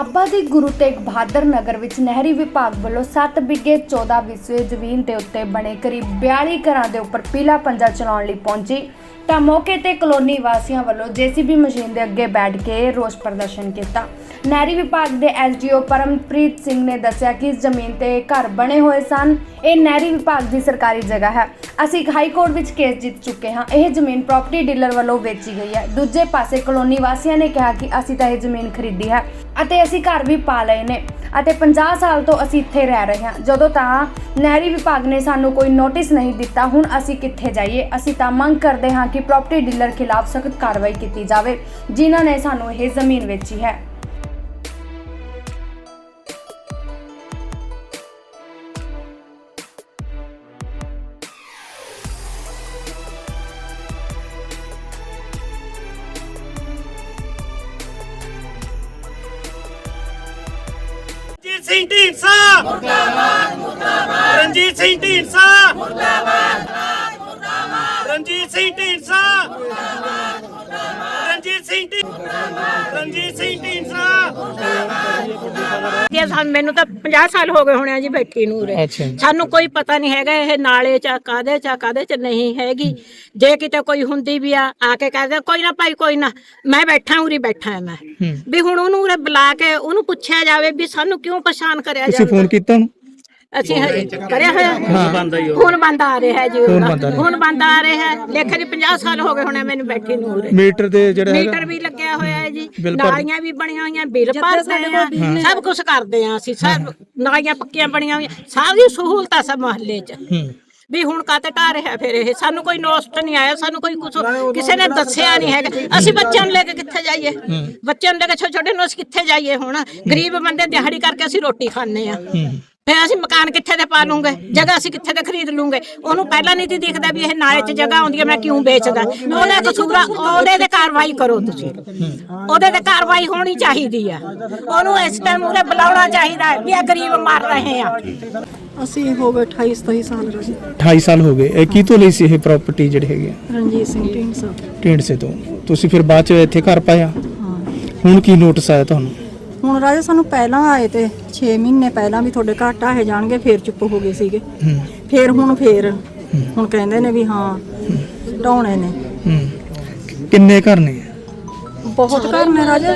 ਨਾਭਾ ਦੇ ਗੁਰੂ ਤੇਗ ਬਹਾਦਰ ਨਗਰ ਵਿੱਚ ਨਹਿਰੀ ਵਿਭਾਗ ਵੱਲੋਂ 7 ਬਿੱਗੇ 14 ਵਿਸਵੇ ਜ਼ਮੀਨ ਦੇ ਉੱਤੇ ਬਣੇ ਕਰੀਬ 42 ਘਰਾਂ ਦੇ ਉੱਪਰ ਪੀਲਾ ਪੰਜਾ ਚਲਾਉਣ ਲਈ ਪਹੁੰਚੀ। ਤਾਂ ਮੌਕੇ ਤੇ ਕਲੋਨੀ ਵਾਸੀਆਂ ਵੱਲੋਂ ਜੀਸੀਬੀ ਮਸ਼ੀਨ ਦੇ ਅੱਗੇ ਬੈਠ ਕੇ ਰੋਸ ਪ੍ਰਦਰਸ਼ਨ ਕੀਤਾ। ਨਹਿਰੀ ਵਿਭਾਗ ਦੇ ਐਸਡੀਓ ਪਰਮਪ੍ਰੀਤ ਸਿੰਘ ਨੇ ਦੱਸਿਆ ਕਿ ਇਸ ਜ਼ਮੀਨ ਤੇ ਘਰ ਬਣੇ ਹੋਏ ਸਨ। ਇਹ ਨਹਿਰੀ ਵਿਭਾਗ ਦੀ ਸਰਕਾਰੀ ਜਗ੍ਹਾ ਹੈ। ਅਸੀਂ ਹਾਈ ਕੋਰਟ ਵਿੱਚ ਕੇਸ ਜਿੱਤ ਚੁੱਕੇ ਹਾਂ। ਇਹ ਜ਼ਮੀਨ ਪ੍ਰਾਪਰਟੀ ਡੀਲਰ ਵੱਲੋਂ ਵੇਚੀ ਗਈ ਹੈ। ਦੂਜੇ ਪਾਸੇ ਕਲੋਨੀ ਵਾਸੀਆਂ ਨੇ ਕਿਹਾ ਕਿ ਅਸੀਂ ਤਾਂ ਇਹ ਜ਼ਮੀਨ ਖਰੀਦੀ ਹੈ ਅਤੇ ਅਸੀਂ ਘਰ ਵੀ ਪਾ ਲਏ ਨੇ ਅਤੇ 50 ਸਾਲ ਤੋਂ ਅਸੀਂ ਇੱਥੇ ਰਹਿ ਰਹੇ ਹਾਂ। ਜਦੋਂ ਤਾਂ ਨਹਿਰੀ ਵਿਭਾਗ ਨੇ ਸਾਨੂੰ ਕੋਈ ਨੋਟਿਸ ਨਹੀਂ ਦਿੱਤਾ, ਹੁਣ ਅਸੀਂ ਕਿੱਥੇ ਜਾਈਏ? ਅਸੀਂ ਤਾਂ ਮੰਗ ਕਰਦੇ ਹਾਂ ਕਿ ਪ੍ਰਾਪਰਟੀ ਡੀਲਰ ਖਿਲਾਫ ਸਖਤ ਕਾਰਵਾਈ ਕੀਤੀ ਜਾਵੇ, ਜਿਨ੍ਹਾਂ ਨੇ ਸਾਨੂੰ ਇਹ ਜ਼ਮੀਨ ਵੇਚੀ ਹੈ। ਸਿੰਘ ਢੀਂਡਸਾ। ਮੁਰਦਾਬਾਦ ਮੁਰਦਾਬਾਦ ਰਣਜੀਤ ਸਿੰਘ ਢੀਂਡਸਾ। ਮੁਰਦਾਬਾਦ ਮੁਰਦਾਬਾਦ ਰਣਜੀਤ ਸਿੰਘ ਢੀਂਡਸਾ। ਮੁਰਦਾਬਾਦ ਰਣਜੀਤ ਸਿੰਘ ਢੀਂਡਸਾ ਰਣਜੀਤ ਸਿੰਘ ਢੀਂਡਸਾ ਜੇ ਸਾਨੂੰ ਮੈਨੂੰ ਤਾਂ 50 ਸਾਲ ਹੋ ਗਏ ਹੋਣੇ ਆ ਜੀ ਬੈਠੀ ਨੂੰ ਉਰੇ। ਸਾਨੂੰ ਕੋਈ ਪਤਾ ਨਹੀਂ ਹੈਗਾ ਇਹ ਨਾਲੇ ਚ ਆ, ਕਾਹਦੇ ਚ ਆ, ਕਾਹਦੇ ਚ ਨਹੀਂ ਹੈਗੀ। ਜੇ ਕਿਤੇ ਕੋਈ ਹੁੰਦੀ ਵੀ ਆ ਆ ਕੇ ਕਹਦੇ ਕੋਈ ਨਾ ਭਾਈ ਕੋਈ ਨਾ ਮੈਂ ਬੈਠਾ ਉਰੀ ਬੈਠਾ ਮੈਂ। ਵੀ ਹੁਣ ਉਹਨੂੰ ਉਰੇ ਬੁਲਾ ਕੇ ਉਹਨੂੰ ਪੁੱਛਿਆ ਜਾਵੇ ਵੀ ਸਾਨੂੰ ਕਿਉਂ ਪਛਾਣ ਕਰਿਆ ਤੁਸੀਂ ਜਾਵੇ? ਫੋਨ ਕੀਤਾ ਉਹਨੂੰ? ਅਸੀਂ ਹਜੇ ਕਰਿਆ ਹੋਇਆ। ਹੁਣ ਬੰਦ ਆ ਰਿਹਾ ਹੈ ਜੀ। ਹੁਣ। ਬੰਦ ਆ ਰਿਹਾ। ਹੁਣ ਬੰਦ ਆ ਰਿਹਾ ਹੈ। ਲੇਖੇ ਦੀ 50 ਸਾਲ ਹੋ ਗਏ ਹੋਣੇ ਮੈਨੂੰ ਬੈਠੀ ਨੂੰ ਉਰੇ। ਮੀਟਰ ਦੇ ਜਿਹੜਾ ਹੈਗਾ ਮੀਟਰ ਵੀ ਲੱਗਿਆ ਹੋਇਆ ਹੈ ਜੀ। ਬਿੱਲ ਭਰ- ਨਾਲੀਆਂ ਵੀ ਬਣੀਆਂ ਹੋਈਆਂ ਬਿੱਲ ਭਰਦੇ ਆ ਸਭ ਕੁਝ ਕਰਦੇ ਆ ਅਸੀਂ। ਸਭ ਨਾਲੀਆਂ ਪੱਕੀਆਂ ਬਣੀਆਂ ਹੋਈਆਂ। ਸਾਰੀ ਸਹੂਲਤਾਂ ਸਭ ਮਹੱਲੇ 'ਚ। ਹੂੰ। ਵੀ ਹੁਣ ਕਾਤੇ ਢਾ ਰਿਹਾ ਫਿਰ ਇਹ? ਸਾਨੂੰ ਕੋਈ ਨੋਸਟ ਨਹੀਂ ਆਇਆ ਸਾਨੂੰ ਕੋਈ ਕੁਝ ਕਿਸੇ ਨੇ ਦੱਸਿਆ ਨਹੀਂ ਹੈਗਾ। ਅਸੀਂ ਬੱਚਿਆਂ ਨੂੰ ਲੈ ਕੇ ਕਿੱਥੇ ਜਾਈਏ? ਬੱਚਿਆਂ ਨੂੰ ਲੈ ਕੇ ਛੋਟੇ ਛੋਟੇ ਨੂੰ ਅਸੀਂ ਕਿੱਥੇ ਜਾਈਏ ਹੁਣ? ਗਰੀਬ ਬੰਦੇ ਦਿਹਾੜੀ ਕਰਕੇ ਅਸੀਂ ਰੋਟੀ ਖਾਂਦੇ ਆ ਫਿਰ ਅਸੀਂ ਮਕਾਨ ਕਿੱਥੇ ਦੇ ਪਾ ਲੂੰਗੇ? ਜਗ੍ਹਾ ਅਸੀਂ ਕਿੱਥੇ ਦੇ ਖਰੀਦ ਲੂੰਗੇ? ਉਹਨੂੰ ਪਹਿਲਾਂ ਨਹੀਂ ਸੀ ਦਿਖਦਾ ਵੀ ਇਹ ਨਾਲੇ 'ਚ ਜਗ੍ਹਾ ਆਉਂਦੀ ਹੈ ਮੈਂ ਕਿਉਂ ਵੇਚਦਾ? ਉਹਦਾ ਕਸੂਰ ਉਹਦੇ ਤੇ ਕਾਰਵਾਈ ਕਰੋ ਤੁਸੀਂ। ਉਹਦੇ ਤੇ ਕਾਰਵਾਈ ਹੋਣੀ ਚਾਹੀਦੀ ਆ ਉਹਨੂੰ ਇਸ ਟਾਈਮ ਉਰੇ ਬੁਲਾਉਣਾ ਚਾਹੀਦਾ ਹੈ ਵੀ ਇਹ ਗਰੀਬ ਮਰ ਰਹੇ ਆ। ਅਸੀਂ ਹੋ ਗਏ 28 27 ਸਾਲ ਰਾਜੀ 28 ਸਾਲ ਹੋ ਗਏ। ਇਹ ਕੀ ਤੋਂ ਲਈ ਸੀ ਇਹ ਪ੍ਰਾਪਰਟੀ ਜਿਹੜੇ ਹੈਗੇ? ਰਣਜੀਤ ਸਿੰਘ ਢੀਂਡਸਾ। ਢੇਂਡਸੇ ਤੋਂ। ਤੁਸੀਂ ਫਿਰ ਬਾਅਦ ਚ ਇੱਥੇ ਘਰ ਪਾਇਆ? ਹੁਣ ਕੀ ਨੋਟਿਸ ਆਇਆ ਤੁਹਾਨੂੰ? ਹੁਣ ਰਾਜਾ ਸਾਨੂੰ ਪਹਿਲਾਂ ਆਏ ਤੇ 6 ਮਹੀਨੇ ਪਹਿਲਾਂ ਵੀ ਤੁਹਾਡੇ ਘਰ ਢਾਹੇ ਜਾਣਗੇ ਫੇਰ ਚੁੱਪ ਹੋ ਗਏ ਸੀਗੇ। ਫੇਰ ਹੁਣ ਫੇਰ। ਹੁਣ ਕਹਿੰਦੇ ਨੇ ਵੀ ਹਾਂ ਢਾਉਣੇ ਨੇ। ਕਿੰਨੇ ਘਰ ਨੇ? ਬਹੁਤ ਘਰ ਨੇ ਰਾਜਾ।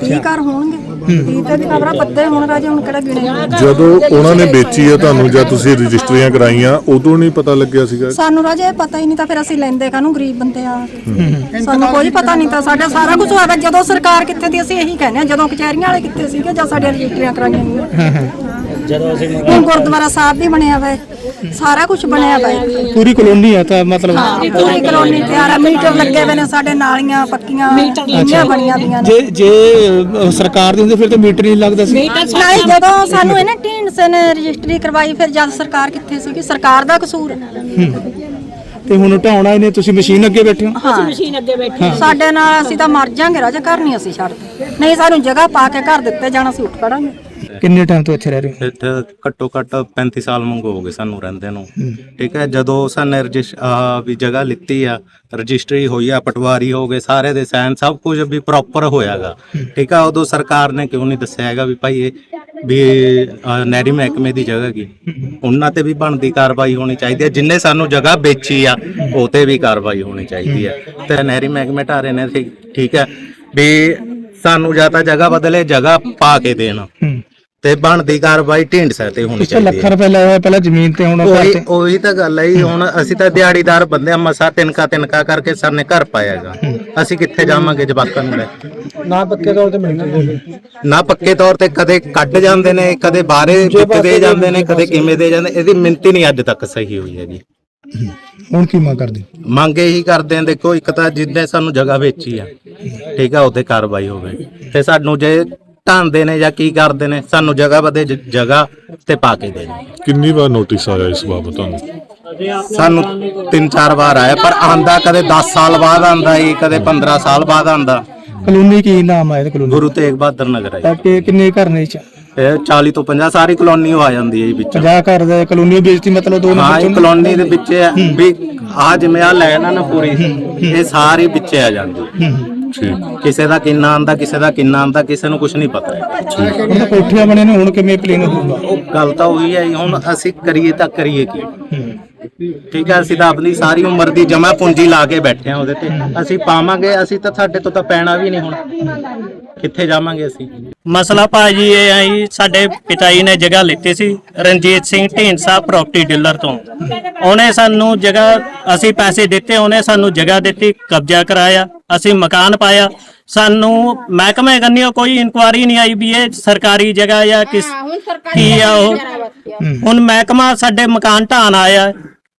ਕੀ ਘਰ ਹੋਣਗੇ। ਕੀ ਤੇ ਵੀ ਖਬਰਾਂ ਪੱਤੇ ਹੁਣ ਰਾਜਾ ਹੁਣ ਕਿਹੜਾ ਗਿਣੇ ਜਦੋਂ ਉਹਨਾਂ ਨੇ ਵੇਚੀ ਹੈ ਤੁਹਾਨੂੰ ਜਾਂ ਤੁਸੀਂ ਰਜਿਸਟਰੀਆਂ ਕਰਾਈਆਂ ਉਦੋਂ ਨਹੀਂ ਪਤਾ ਲੱਗਿਆ ਸੀਗਾ? ਸਾਨੂੰ ਰਾਜਾ ਇਹ ਪਤਾ ਹੀ ਨਹੀਂ ਤਾਂ ਫਿਰ ਅਸੀਂ ਲੈਂਦੇ ਕਾਹਨੂੰ ਗਰੀਬ ਬੰਦੇ ਆ? ਸਾਨੂੰ ਕੋਈ ਪਤਾ ਨਹੀਂ ਤਾਂ ਸਾਡਾ ਸਾਰਾ ਕੁਝ ਹੋਇਆ ਵਾ। ਜਦੋਂ ਸਰਕਾਰ ਕਿੱਥੇ ਦੀ ਅਸੀਂ ਇਹੀ ਕਹਿੰਦੇ ਆ ਜਦੋਂ ਕਚਹਿਰੀਆਂ ਵਾਲੇ ਕਿੱਥੇ ਸੀਗੇ ਜਾਂ ਸਾਡੀਆਂ ਰਜਿਸਟਰੀਆਂ ਕਰਾਈਆਂ ਗਈਆਂ। ਜਦੋਂ ਅਸੀਂ ਹੁਣ ਗੁਰਦੁਆਰਾ ਸਾਹਿਬ ਵੀ ਬਣਿਆ ਵਾ ਹੈ। ਸਾਰਾ ਕੁਝ ਬਣਿਆ ਵਾ ਹੈ। ਪੂਰੀ ਕਲੋਨੀ ਆ ਤਾਂ ਮਤਲਬ ਪੂਰੀ ਕਲੋਨੀ ਤਿਆਰ ਆ ਮੀਟਰ ਲੱਗੇ ਹੋਏ ਨੇ ਸਾਡੇ ਨਾਲੀਆਂ ਪੱਕੀਆਂ ਮੀਟਰ ਬਣੀਆਂ ਦੀਆਂ ਨੇ। ਜੇ ਜੇ ਅਹ, ਸਰਕਾਰ ਦੀ ਹੁੰਦੀ ਫਿਰ ਤਾਂ ਮੀਟਰ ਨਹੀਂ ਲੱਗਦਾ ਸੀ। ਨਹੀਂ ਜਦੋਂ ਸਾਨੂੰ ਇਹਨੇ ਢੀਂਡਸੇ ਨੇ ਰਜਿਸਟਰੀ ਕਰਵਾਈ ਫਿਰ ਜਦ ਸਰਕਾਰ ਕਿੱਥੇ ਸੀਗੀ? ਸਰਕਾਰ ਦਾ ਕਸੂਰ ਹੈ। ਤੇ ਹੁਣ ਢਾਉਣਾ ਇਹਨੇ ਤੁਸੀਂ ਮਸ਼ੀਨ ਅੱਗੇ ਬੈਠੇ ਹੋ? ਹਾਂ। ਮਸ਼ੀਨ ਅੱਗੇ ਬੈਠੀ ਸਾਡੇ ਨਾਲ ਅਸੀਂ ਤਾਂ ਮਰ ਜਾਾਂਗੇ ਰਾਜਾ ਘਰ ਨਹੀਂ ਅਸੀਂ ਛੱਡਦੇ। ਨਹੀਂ ਸਾਨੂੰ ਜਗ੍ਹਾ ਪਾ ਕੇ ਘਰ ਦਿੱਤੇ ਜਾਣਾ ਅਸੀਂ ਉੱਠ ਖੜਾਂਗੇ। ਕਿੰਨੇ ਟਾਈਮ ਤੋਂ ਇੱਥੇ ਰਹਿ ਰਹੇ ਹੋ? ਇੱਥੇ ਘੱਟੋ ਘੱਟ 35 ਸਾਲ ਮੰਗੋ ਹੋ ਗਏ ਸਾਨੂੰ ਰਹਿੰਦੇ ਨੂੰ। ਠੀਕ ਹੈ ਜਦੋਂ ਸਾਨੇ ਰਜਿਸ ਵੀ ਜਗ੍ਹਾ ਲਿੱਤੀ ਆ ਰਜਿਸਟਰੀ ਹੋਈ ਆ ਪਟਵਾਰੀ ਹੋ ਗਏ ਸਾਰੇ ਦੇ ਸਾਈਨ ਸਭ ਕੁਝ ਵੀ ਪ੍ਰੋਪਰ ਹੋਇਆਗਾ। ਠੀਕ ਆ ਉਦੋਂ ਸਰਕਾਰ ਨੇ ਕਿਉਂ ਨਹੀਂ ਦੱਸਿਆ ਹੈਗਾ ਵੀ ਭਾਈ ਇਹ ਵੀ ਨਹਿਰੀ ਮਹਿਕਮੇ ਦੀ ਜਗ੍ਹਾ ਕੀ? ਉਹਨਾਂ ਤੇ ਵੀ ਬਣਦੀ ਕਾਰਵਾਈ ਹੋਣੀ ਚਾਹੀਦੀ ਹੈ ਜਿੰਨੇ ਸਾਨੂੰ ਜਗ੍ਹਾ ਵੇਚੀ ਆ ਉਹ ਤੇ ਵੀ ਕਾਰਵਾਈ ਹੋਣੀ ਚਾਹੀਦੀ ਹੈ। ਤੇ ਨਹਿਰੀ ਮਹਿਕਮੇ ਢਾਰੇ ਨੇ ਠੀਕ- ਠੀਕ ਹੈ ਵੀ ਸਾਨੂੰ ਜਾਂ ਤਾਂ ਜਗ੍ਹਾ ਬਦਲੇ ਜਗ੍ਹਾ ਪਾ ਕੇ ਦੇਣ। ਤੇ ਬਣਦੀ ਕਾਰਵਾਈ ਢਿੰਡ ਸਰ ਤੇ ਹੋਣੀ ਪਿੱਛੇ ਚਾਹੀਦੀ ਲੱਖ ਹੈ। ਰੁਪਏ ਲਾਇਆ ਹੋਇਆ ਪਹਿਲਾਂ ਜ਼ਮੀਨ ਤੇ ਹੁਣ ਘਰ ਉਹੀ ਤੇ। ਉਹੀ ਤਾਂ ਗੱਲ ਹੈ ਜੀ, ਹੁਣ ਅਸੀਂ ਤਾਂ ਦਿਹਾੜੀਦਾਰ ਬੰਦੇ ਆ ਮਸਾ ਤਿੰਨਕਾ ਤਿੰਨਕਾ ਕਰਕੇ ਸਰ ਨੇ ਘਰ ਪਾਇਆਗਾ ਅਸੀਂ ਕਿੱਥੇ ਜਾਵਾਂਗੇ ਜਵਾਕਾਂ ਨੂੰ ਲੈ? ਨਾ ਪੱਕੇ ਤੌਰ ਤੇ ਮਿਲਣੀ ਨਾ। ਪੱਕੇ ਤੌਰ ਤੇ ਕਦੇ ਕੱਢ ਜਾਂਦੇ ਨੇ ਕਦੇ ਬਾਹਰੇ ਵਿੱਚ ਦੇ ਜਾਂਦੇ ਨੇ ਕਦੇ ਕਿਵੇਂ ਦੇ ਜਾਂਦੇ ਇਹਦੀ ਮਿੰਤੀ ਨਹੀਂ ਅੱਜ ਤੱਕ ਸਹੀ ਹੋਈ ਹੈਗੀ। ਹੁਣ ਕੀ ਮੰਗ ਕਰਦੇ? ਮੰਗ ਇਹੀ ਕਰਦੇ ਆ ਦੇਖੋ ਇੱਕ ਤਾਂ ਜਿੱਦੇ ਸਾਨੂੰ ਜਗ੍ਹਾ ਵੇਚੀ ਆ ਠੀਕ ਆ ਉਹਤੇ ਕਾਰਵਾਈ ਹੋਵੇ। ਤੇ ਸਾਨੂੰ ਜੇ ਢਾਂਦੇ ਨੇ ਜਾਂ ਕੀ ਕਰਦੇ ਨੇ ਸਾਨੂੰ ਜਗ੍ਹਾ ਬਦੇ ਜਗ੍ਹਾ ਤੇ ਪਾ ਕੇ ਦੇਣ ਕਿੰਨੀ ਵਾਰ ਨੋਟਿਸ ਆਇਆ ਇਸ ਬਾਬਤ ਤੁਹਾਨੂੰ? ਸਾਨੂੰ ਤਿੰਨ ਚਾਰ ਵਾਰ ਆਇਆ ਪਰ ਆਂਦਾ ਕਦੇ 10 ਸਾਲ ਬਾਅਦ ਆਂਦਾ ਈ ਕਦੇ 15 ਸਾਲ ਬਾਅਦ ਆਂਦਾ। ਕਲੋਨੀ ਕੀ ਨਾਮ ਇਹਦੇ ਕਲੋਨੀ? ਗੁਰੂ ਤੇਗ ਬਹਾਦਰ ਨਗਰ ਹੈ ਤਾਂ ਕਿ ਕਿੰਨੇ ਘਰ ਨੇ ਇਹ ਚ? ਇਹ 40 ਤੋਂ 50 ਸਾਰੀ ਕਲੋਨੀ ਉਹ ਆ ਜਾਂਦੀ ਹੈ ਜੀ ਵਿੱਚ। 50 ਘਰ ਦਾ ਕਲੋਨੀ ਵੇਚਤੀ ਮਤਲਬ ਦੋ ਹਾਂ ਨੰਬਰ ਇਹ ਕਲੋਨੀ ਦੇ ਵਿੱਚ ਹੈ ਵੀ ਆ ਜਿਵੇਂ ਆ ਲੈਣ ਆ ਨਾ ਪੂਰੀ ਇਹ ਸਾਰੀ ਵਿੱਚ ਆ ਜਾਂਦੀ। ਕਿਸੇ ਦਾ ਕਿੰਨਾ ਆਂਦਾ ਕਿਸੇ ਦਾ ਕਿੰਨਾ ਆਂਦਾ ਕਿਸੇ ਨੂੰ ਕੁਝ ਨਹੀਂ ਪਤਾ ਹੈ ਹੁਣ ਤਾਂ ਕੋਠੀਆਂ ਬਣੇ ਨੇ ਹੁਣ ਕਿਵੇਂ ਪਲੇਨ ਹੋਊਗਾ? ਉਹ ਗੱਲ ਤਾਂ ਉਹੀ ਹੈ ਜੀ, ਹੁਣ ਅਸੀਂ ਕਰੀਏ ਤਾਂ ਕਰੀਏ ਕੀ। ਠੀਕ ਹੈ ਅਸੀਂ ਤਾਂ ਆਪਣੀ ਸਾਰੀ ਉਮਰ ਦੀ ਜਮਾ ਪੂੰਜੀ ਲਾ ਕੇ ਬੈਠੇ ਆ ਉਹਦੇ ਤੇ। ਅਸੀਂ ਪਾਵਾਂਗੇ ਅਸੀਂ ਤਾਂ ਸਾਡੇ ਤੋਂ ਤਾਂ ਪੈਣਾ ਵੀ ਨਹੀਂ ਹੁਣ। ਕਿੱਥੇ ਜਾਵਾਂਗੇ ਅਸੀਂ? ਮਸਲਾ ਭਾਜੀ ਇਹ ਹੈ ਜੀ ਸਾਡੇ ਪਿਤਾ ਜੀ ਨੇ ਜਗ੍ਹਾ ਲਿੱਤੀ ਸੀ ਰਣਜੀਤ ਸਿੰਘ ਢੀਂਡਸਾ ਪ੍ਰਾਪਰਟੀ ਡੀਲਰ ਤੋਂ। ਉਹਨੇ ਸਾਨੂੰ ਜਗ੍ਹਾ ਅਸੀਂ ਪੈਸੇ ਦਿੱਤੇ ਉਹਨੇ ਸਾਨੂੰ ਜਗ੍ਹਾ ਦਿੱਤੀ ਕਬਜ਼ਾ ਕਰਾਇਆ ਅਸੀਂ ਮਕਾਨ ਪਾਇਆ। ਸਾਨੂੰ ਮਹਿਕਮੇ ਗੰਨਿਓ ਕੋਈ ਇਨਕੁਆਰੀ ਨਹੀਂ ਆਈ ਵੀ ਇਹ ਸਰਕਾਰੀ ਜਗ੍ਹਾ ਜਾਂ ਕਿਸ ਕੀ ਆ ਉਹ? ਹੁਣ ਮਹਿਕਮਾ ਸਾਡੇ ਮਕਾਨ ਢਾਣ ਆਇਆ।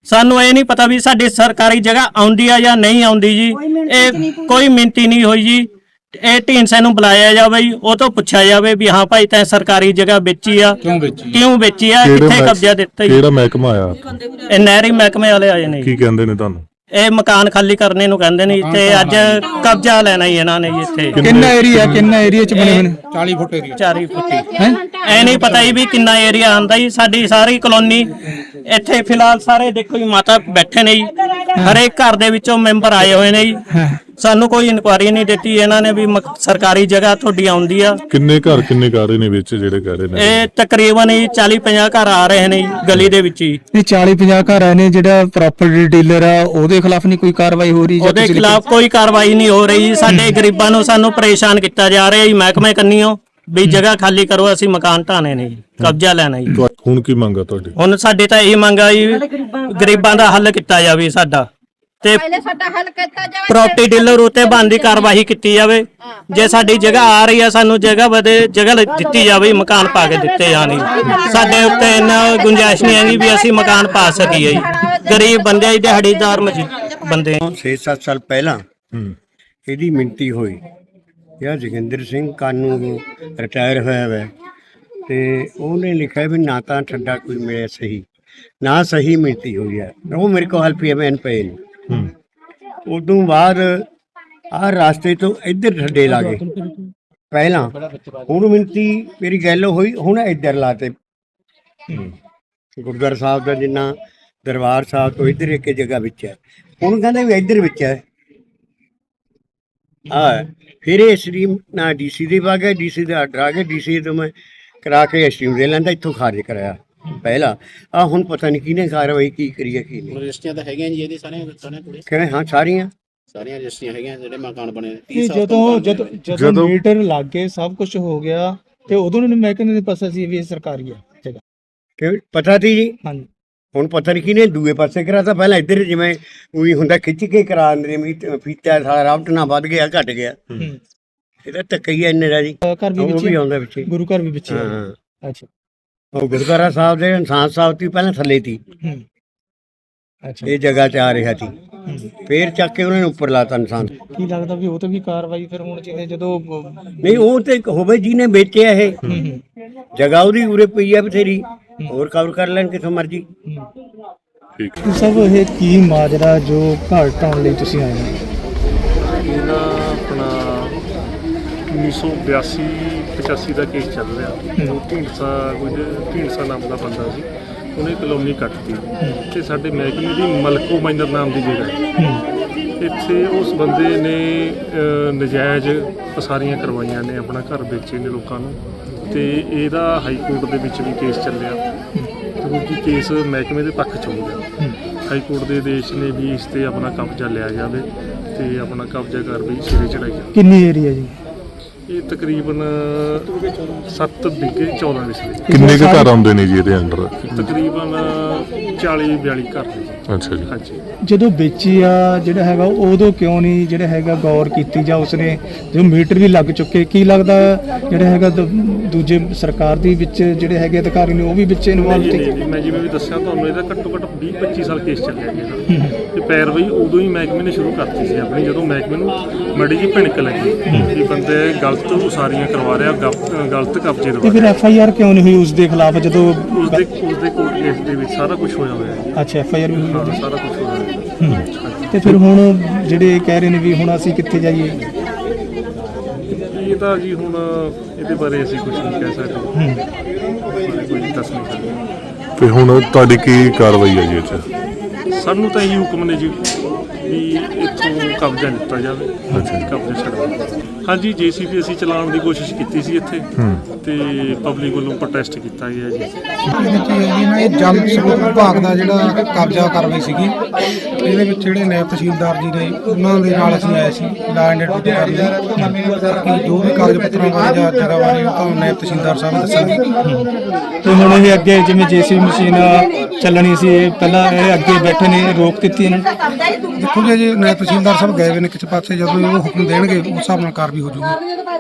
ਸਾਨੂੰ ਇਹ ਨਹੀਂ ਪਤਾ ਵੀ ਸਾਡੀ ਸਰਕਾਰੀ ਜਗ੍ਹਾ ਆਉਂਦੀ ਆ ਜਾਂ ਨਹੀਂ ਆਉਂਦੀ ਜੀ। ਇਹ ਕੋਈ ਮਿੰਤੀ ਨਹੀਂ ਹੋਈ ਜੀ। ਇਹ ਢੀਂਡਸੇ ਨੂੰ ਬੁਲਾਇਆ ਜਾਵੇ ਜੀ ਉਹ ਤੋਂ ਪੁੱਛਿਆ ਜਾਵੇ ਵੀ ਹਾਂ ਭਾਈ ਤੈਂ ਸਰਕਾਰੀ ਜਗ੍ਹਾ ਵੇਚੀ ਆ। ਕਿਉਂ ਵੇਚੀ ਕਿਉਂ ਵੇਚੀ ਆ? ਕਿੱਥੇ ਕਬਜ਼ਾ ਦਿੱਤਾ ਜੀ? ਕਿਹੜਾ ਮਹਿਕਮਾ ਆਇਆ? ਇਹ ਨਹਿਰੀ ਮਹਿਕਮੇ ਵਾਲੇ ਆਏ ਨੇ ਜੀ। ਕੀ ਕਹਿੰਦੇ ਨੇ ਤੁਹਾਨੂੰ? ਇਹ ਮਕਾਨ ਖਾਲੀ ਕਰਨੇ ਨੂੰ ਕਹਿੰਦੇ ਨੇ ਤੇ ਅੱਜ ਕਬਜ਼ਾ ਲੈਣਾ ਹੀ ਇਹਨਾਂ ਨੇ ਜੀ ਇੱਥੇ। ਕਿੰਨਾ ਏਰੀਆ ਕਿੰਨਾ ਏਰੀਆ ਚ ਬਣੇ ਹੋਏ ਨੇ? 40 ਫੁੱਟੀ ਐ ਨਹੀਂ ਪਤਾ ਜੀ ਵੀ ਕਿੰਨਾ ਏਰੀਆ ਆਂਦਾ ਜੀ। ਸਾਡੀ ਸਾਰੀ ਕਲੋਨੀ ਇੱਥੇ ਫਿਲਹਾਲ ਸਾਰੇ ਦੇਖੋ ਜੀ ਮਾਤਾ ਬੈਠੇ ਨੇ ਜੀ। ਹਰੇਕ ਘਰ ਦੇ ਵਿੱਚੋਂ ਮੈਂਬਰ ਆਏ ਹੋਏ ਨੇ ਜੀ। ਸਾਨੂੰ ਕੋਈ ਇਨਕੁਆਰੀ ਨਹੀਂ ਦਿੱਤੀ ਇਹਨਾਂ ਨੇ ਵੀ ਮਕ- ਸਰਕਾਰੀ ਜਗ੍ਹਾ ਤੁਹਾਡੀ ਆਉਂਦੀ ਆ। ਕਿੰਨੇ ਘਰ ਕਿੰਨੇ ਘਰ ਨੇ ਵਿੱਚ ਜਿਹੜੇ ਕਹਿ ਰਹੇ ਨੇ? ਇਹ ਤਕਰੀਬਨ ਜੀ 40 50 ਘਰ ਆ ਰਹੇ ਨੇ ਜੀ ਗਲੀ ਦੇ ਵਿੱਚ ਹੀ। ਇਹ 40 50 ਘਰ ਆਏ ਨੇ ਜਿਹੜਾ ਪ੍ਰਾਪਰਟੀ ਡੀਲਰ ਆ ਉਹਦੇ ਖਿਲਾਫ ਨਹੀਂ ਕੋਈ ਕਾਰਵਾਈ ਹੋ ਰਹੀ ਜਾਂ ਉਹਦੇ ਖਿਲਾਫ ਕੋਈ ਕਾਰਵਾਈ ਨਹੀਂ ਹੋ ਰਹੀ। ਸਾਡੇ ਗਰੀਬਾਂ ਨੂੰ ਸਾਨੂੰ ਪਰੇਸ਼ਾਨ ਕੀਤਾ ਜਾ ਰਿਹਾ ਜੀ। ਮਹਿਕਮੇ ਕੰਨੀਓ ਵੀ ਜਗ੍ਹਾ ਖਾਲੀ ਕਰੋ ਅਸੀਂ ਮਕਾਨ ਢਾਣੇ ਨੇ ਜੀ। ਕਬਜ਼ਾ ਲੈਣਾ ਜੀ। ਤੁਹਾ- ਹੁਣ ਕੀ ਮੰਗਾ ਤੁਹਾਡੀ? ਹੁਣ ਸਾਡੇ ਤਾਂ ਇਹ ਮੰਗ ਆ ਜੀ ਗਰੀਬਾਂ ਦਾ ਹੱਲ ਕੀਤਾ ਜਾਵੇ ਸਾਡਾ। ਤੇ ਸਾਡਾ ਹੱਲ ਕੀਤਾ ਜਾਵੇ ਪ੍ਰਾਪਰਟੀ ਡੀਲਰ ਉਤੇ ਬੰਦੀ ਕਾਰਵਾਈ ਕੀਤੀ ਜਾਵੇ। ਜੇ ਸਾਡੀ ਜਗ੍ਹਾ ਆ ਰਹੀ ਆ ਸਾਨੂੰ ਜਗ੍ਹਾ ਬਦੇ ਜਗ੍ਹਾ ਲ- ਦਿੱਤੀ ਜਾਵੇ ਮਕਾਨ ਪਾ ਕੇ ਦਿੱਤੇ ਜਾਣੀ ਸਾਡੇ ਉੱਤੇ ਇੰਨਾ ਗੁੰਜਾਇਸ਼ ਨਹੀਂ ਹੈਗੀ ਵੀ ਅਸੀਂ ਮਕਾਨ ਪਾ ਸਕੀਏ ਜੀ। ਗਰੀਬ ਬੰਦੇ ਆ ਜੀ, ਦਿਹਾੜੀਦਾਰ ਮਜ਼ਦੂ- ਬੰਦੇ ਆ। 6-7 ਸਾਲ ਪਹਿਲਾਂ ਹੂੰ ਇਹਦੀ ਮਿੰਤੀ ਹੋਈ। ਯਾ ਜੋਗਿੰਦਰ ਸਿੰਘ ਕਾਨੂੰ ਰਿਟਾਇਰ ਹੋਇਆ ਹੈ ਤੇ ਉਹਨੇ ਲਿਖਿਆ ਵੀ ਨਾ ਤਾਂ ਠੱਡਾ ਕੋਈ ਮਿਲਿਆ ਸਹੀ ਨਾ ਸਹੀ ਮਿੰਤੀ ਹੋਈ ਹੈ। ਉਹ ਮੇਰੇ ਕੋਲ ਪੀਐਮਐਨ ਪਏ ਨੇ। ਹੂੰ ਉਦੋਂ ਬਾਅਦ ਆਹ ਰਾਸਤੇ ਤੋਂ ਇੱਧਰ ਠੱਡੇ ਲਾ ਗਏ ਪਹਿਲਾਂ ਹੁਣ ਮਿੰਤੀ ਮੇਰੀ ਗੱਲ ਹੋਈ ਹੁਣ ਇੱਧਰ ਲਾਤੇ ਗੁਰਦੁਆਰਾ ਸਾਹਿਬ ਦਾ ਜਿੰਨਾ ਦਰਬਾਰ ਸਾਹਿਬ ਤੋਂ ਇੱਧਰ ਇੱਕ ਜਗ੍ਹਾ ਵਿੱਚ ਹੈ। ਹੁਣ ਕਹਿੰਦੇ ਵੀ ਇੱਧਰ ਵਿੱਚ ਹੈ। ਆ ਫਿਰ ਇਹ ਸਟ੍ਰੀਮ ਨਾ ਡੀਸੀ ਦੇ ਪਾ ਗਿਆ ਡੀਸੀ ਦਾ ਆਰਡਰ ਆ ਗਿਆ ਡੀਸੀ ਤੋਂ ਮੈਂ ਕਰਾ ਕੇ ਸਟ੍ਰੀਮ ਦੇ ਲੈਂਦਾ ਇੱਥੋਂ ਖਾਰਜ ਕਰਾਇਆ। ਪਹਿਲਾ ਆ ਹੁਣ ਪਤਾ ਨਹੀਂ ਕਿਹਨੇ ਕਾਰਵਾਈ ਕੀ ਕਰੀ ਹੈ ਕੀ ਨਹੀਂ। ਰਜਿਸਟਰੀਆਂ ਤਾਂ ਹੈਗੀਆਂ ਜੀ ਇਹਦੇ ਸਾਰੇ ਸਾਰੇ ਕੋਲੇ? ਕਹਿੰਦੇ ਹਾਂ ਸਾਰੀਆਂ। ਸਾਰੀਆਂ ਰਜਿਸਟਰੀਆਂ ਹੈਗੀਆਂ ਜਿਹੜੇ ਮਕਾਨ ਬਣੇ ਨੇ। ਕਿ ਜਦੋਂ ਜਦੋਂ ਜਦੋਂ ਮੀਟਰ ਲੱਗ ਗਏ ਸਭ ਕੁਝ ਹੋ ਗਿਆ ਤੇ ਉਦੋਂ ਨੂੰ ਮੈਂ ਕਹਿੰਦੇ ਪਤਾ ਸੀ ਵੀ ਇਹ ਸਰਕਾਰੀ ਆ ਜਗ੍ਹਾ। ਕਿ ਪਤਾ ਸੀ ਜੀ? ਹਾਂਜੀ। ਹੁਣ ਪਤਾ ਨਹੀਂ ਕਿਹਨੇ ਦੂਏ ਪਾਸੇ ਕਰਾਤਾ ਪਹਿਲਾਂ ਇੱਧਰ ਜਿਵੇਂ ਉਹੀ ਹੁੰਦਾ ਖਿੱਚ ਕੇ ਕਰਾ ਦਿੰਦੇ ਨੇ ਵੀ ਫੀਤਾ ਸਾਰਾ ਰਾਵਟ ਨਾ ਵੱਧ ਗਿਆ ਘਟ ਗਿਆ। ਹੂੰ। ਇਹਦਾ ਹੀ ਹੈ ਇੰਨੇ ਦਾ ਜੀ। ਘਰ ਵੀ ਉਹ ਵਿੱਚ ਵੀ ਹੀ ਆ? ਆਉਂਦਾ ਵਿੱਚ ਹੀ। ਗੁਰੂ ਘਰ ਵੀ ਵਿੱਚ ਹੀ। ਹਾਂ। ਅੱਛਾ। ਉਹ ਗੁਰਦੁਆਰਾ ਸਾਹਿਬ ਦੇ ਇਨਸਾਨ ਸਾਹਿਬ ਦੀ ਪਹਿਲਾਂ ਥੱਲੇ ਸੀ। ਹੂੰ। ਅੱਛਾ। ਇਹ ਜਗ੍ਹਾ ਤੇ ਆ ਰਿਹਾ ਸੀ। ਫੇਰ ਚੱਕ ਕੇ ਉਹਨਾਂ ਨੇ ਉੱਪਰ ਲਾਤਾ ਇਨਸਾਨ। ਕੀ ਲੱਗਦਾ ਵੀ ਉਹ ਤੇ ਵੀ ਕਾਰਵਾਈ ਫਿਰ ਹੁਣ ਚਾਹੀਦੀ ਜਦੋਂ ਨਹੀਂ ਉਹ ਤੇ ਹੋਵੇ ਜਿਹਨੇ ਵੇਚਿਆ ਇਹ। ਜਗ੍ਹਾ ਉਹਦੀ ਉਰੇ ਪਈ ਆ ਬਥੇਰੀ। ਹੋਰ ਕਵਰ ਕਰ ਲੈਣ ਕਿਥੋਂ ਮਰਜ਼ੀ। ਸਭ ਇਹ ਕੀ ਮਾਜਰਾ ਜੋ ਘਰ ਢਾਉਣ ਲਈ ਤੁਸੀਂ ਆਏ ਹੋ? ਇਹ ਨਾ ਆਪਣਾ 1982 85 ਦਾ ਕੇਸ ਚੱਲ ਰਿਹਾ। ਉਹ ਢੀਂਡਸਾ ਕੁਝ ਢੀਂਡਸਾ ਨਾਮ ਦਾ ਬੰਦਾ ਸੀ ਉਹਨੇ ਕਲੋਨੀ ਕੱਟਤੀ ਤੇ ਸਾਡੇ ਮਹਿਕਮੇ ਦੀ ਮਲਕੋ ਮਾਈਨਰ ਨਾਮ ਦੀ ਜਗ੍ਹਾ ਹੈ। ਇੱਥੇ ਉਸ ਬੰਦੇ ਨੇ ਅਹ, ਨਜਾਇਜ਼ ਪਸਾਰੀਆਂ ਕਰਵਾਈਆਂ ਨੇ ਆਪਣਾ ਘਰ ਵੇਚੇ ਨੇ ਲੋਕਾਂ ਨੂੰ। ਤੇ ਇਹਦਾ ਹਾਈ ਕੋਰਟ ਦੇ ਵਿੱਚ ਵੀ ਕੇਸ ਚੱਲਿਆ। ਕਿਉਂਕਿ ਕੇਸ ਮਹਿਕਮੇ ਦੇ ਪੱਖ ਚ ਹੋ ਗਿਆ। ਹਾਈ ਕੋਰਟ ਦੇ ਆਦੇਸ਼ ਨੇ ਵੀ ਇਸ ਤੇ ਆਪਣਾ ਕਬਜ਼ਾ ਲਿਆ ਜਾਵੇ ਤੇ ਆਪਣਾ ਕਬਜ਼ਾ ਕਰ ਵੀ ਸਿਰੇ ਚੜਾਈ ਜਾਵੇ। ਕਿੰਨੀ ਏਰੀਆ ਜੀ? ਇਹ ਤਕਰੀਬਨ 7 ਵਿਗੇ 14 ਵਿਸਲੇ ਕਿੰਨੇ ਕੁ ਘਰ ਆਉਂਦੇ ਨੇ ਜੀ ਇਹਦੇ ਅੰਡਰ ਤਕਰੀਬਨ 40 42 ਘਰ ਨੇ ਜੀ। ਅੱਛਾ ਜੀ। ਹਾਂਜੀ। ਜਦੋਂ ਵੇਚੀ ਆ ਜਿਹੜਾ ਹੈਗਾ ਉਦੋਂ ਕਿਉਂ ਨਹੀਂ ਜਿਹੜਾ ਹੈਗਾ ਗੌਰ ਕੀਤੀ ਜਾਂ ਉਸਨੇ ਜੋ ਮੀਟਰ ਵੀ ਲੱਗ ਚੁੱਕੇ ਕੀ ਲੱਗਦਾ ਜਿਹੜਾ ਹੈਗਾ ਦ- ਦੂਜੇ ਸਰਕਾਰ ਦੀ ਵਿੱਚ ਜਿਹੜੇ ਹੈਗੇ ਅਧਿਕਾਰੀ ਨੇ ਉਹ ਵੀ ਵਿੱਚ ਇਨਵੋਲਵ ਨਹੀਂ ਤੇ ਨਹੀਂ ਨਹੀਂ, ਮੈਂ ਜਿਵੇਂ ਵੀ ਦੱਸਿਆ ਤੁਹਾਨੂੰ ਇਹਦਾ ਘੱਟੋ ਘੱਟ 20 25 ਸਾਲ ਕੇਸ ਚੱਲਿਆ ਜੀ ਇਹਦਾ। ਪੈਰਵਾਈ ਉਦੋਂ ਹੀ ਮਹਿਕਮੇ ਨੇ ਸ਼ੁਰੂ ਕਰਤੀ ਸੀ ਆਪਣੀ ਜਦੋਂ ਮਹਿਕਮੇ ਨੂੰ ਮੜੀ ਜੀ ਭਿਣਕ ਲੱਗੀ ਕਿ ਬੰਦੇ ਗਲਤ ਉਸਾਰੀਆਂ ਕਰਵਾ ਰਿਹਾ ਗਲਤ- ਗਲਤ ਕਬਜ਼ੇ ਤੇ ਦਵਾ ਫਿਰ ਐਫ ਆਈ ਆਰ ਕਿਉਂ ਨਹੀਂ ਹੋਈ ਉਸ ਦੇ ਖਿਲਾਫ ਜਦੋਂ ਉਸ ਦੇ ਉਸ ਦੇ ਕੋਰਟ ਕੇਸ ਦੇ ਵਿੱਚ ਸਾਰਾ ਕੁਝ ਹੋਇਆ ਹੋਇਆ ਹੈ ਅੱਛਾ ਐਫ ਆਈ ਆਰ ਵੀ ਹੋਈ ਹਾਂ? ਸਾਰਾ ਕੁਝ ਹੋਇਆ ਹੋਇਆ। ਹੈ। ਤੇ ਫਿਰ ਹੁਣ ਜਿਹੜੇ ਕਹਿ ਰਹੇ ਨੇ ਵੀ ਹੁਣ ਅਸੀਂ ਕਿੱਥੇ ਜਾਈਏ? ਇਹ ਤਾਂ ਜੀ ਹੁਣ ਇਹਦੇ ਬਾਰੇ ਅਸੀਂ ਕੁਝ ਨਹੀਂ ਕਹਿ ਸਕਦੇ। ਕੋਈ ਦੱਸ ਨਹੀਂ ਸਕਦੇ। ਤੇ ਹੁਣ ਤੁਹਾਡੀ ਕੀ ਕਾਰਵਾਈ ਹੈ ਜੀ ਇਹ 'ਚ ਸਾਨੂੰ ਤਾਂ ਇਹ ਹੁਕਮ ਨੇ ਜੀ। ਵੀ ਇੱਥੋਂ ਤੋਂ ਕਬਜ਼ਾ ਲਿੱਤਾ ਜਾਵੇ। ਕਬਜ਼ਾ ਛਡਾਓ ਹਾਂਜੀ ਜੀਸੀਬੀ ਅਸੀਂ ਚਲਾਉਣ ਦੀ ਕੋਸ਼ਿਸ਼ ਕੀਤੀ ਸੀ ਇੱਥੇ ਤੇ ਪਬਲਿਕ ਵੱਲੋਂ ਪ੍ਰੋਟੈਸਟ ਕੀਤਾ ਗਿਆ ਜੀ। ਇਹ ਜਲ ਸਰੋਤ ਵਿਭਾਗ ਦਾ ਜਿਹੜਾ ਕਬਜ਼ਾ ਕਾਰਵਾਈ ਸੀਗੀ ਇਹਦੇ ਵਿੱਚ ਜਿਹੜੇ ਨਾਇਬ ਤਹਿਸੀਲਦਾਰ ਜੀ ਨੇ ਉਹਨਾਂ ਦੇ ਨਾਲ ਅਸੀਂ ਆਏ ਸੀ ਲਾ ਐਂਡ ਡਿਊਟੀ ਕਰਨ ਲਈ। ਜੋ ਵੀ ਕਾਗਜ਼ ਪੱਤਰਾਂ ਬਾਰੇ ਜਾਂ ਜਗ੍ਹਾ ਬਾਰੇ ਉਹ ਤਾਂ ਨਾਇਬ ਤਹਿਸੀਲਦਾਰ ਸਾਹਿਬ ਦੱਸਣਗੇ। ਤੇ ਹੁਣ ਇਹ ਅੱਗੇ ਜਿਵੇਂ ਜੀਸੀਬੀ ਮਸ਼ੀਨ ਚੱਲਣੀ ਸੀ ਇਹ ਪਹਿਲਾਂ ਇਹ ਅੱਗੇ ਬੈਠੇ ਨੇ ਰੋਕ ਦਿੱਤੀ ਇਹਨਾਂ ਦੇਖੋ ਜੀ ਨਾਇਬ ਤਹਿਸੀਲਦਾਰ ਸਾਹਿਬ ਗਏ ਹੋਏ ਨੇ, ਕਿਸੇ ਪਾਸੇ ਜਦੋਂ ਇਹ ਉਹ ਹੁਕਮ ਦੇਣਗੇ, ਉਸ ਹਿਸਾਬ ਨਾਲ ਕਾਰਵਾਈ ਹੋ ਜਾਊਗੀ।